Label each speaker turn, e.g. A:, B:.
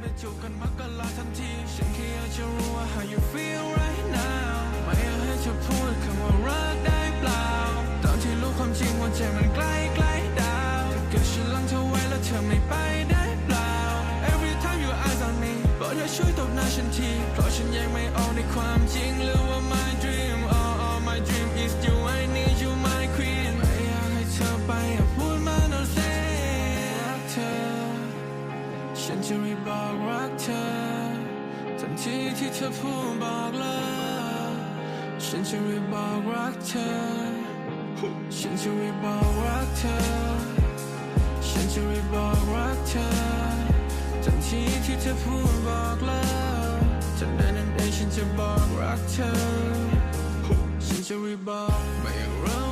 A: ไปจูบกันมกลาทันที ฉันแค่อยากจะรู้ว่า how you feel right now ไม่อยากให้เธอพูดคำว่ารักได้เปล่า ตอนที่รู้ความจริงว่าใจมันใกล้ใกล้ดาวถ้าเกิดฉันลังเธอไว้แล้วเธอไม่ไปได้เปล่า Every time you eyes on me บอกเธอช่วยตบหน้าฉันที เพราะฉันยังไม่ออกในความจริง ฉันจะรีบบอกรักเธอ ทันทีที่เธอพูดบอกเลิกฉันจะรีบบอกรักเธอ ฉันจะรีบบอกรักเธอ ฉันจะรีบบอกรักเธอ ทันทีที่เธอพูดบอกเลิกทันใดนั้นเองฉันจะบอกรักเธอ ฉันจะรีบบอก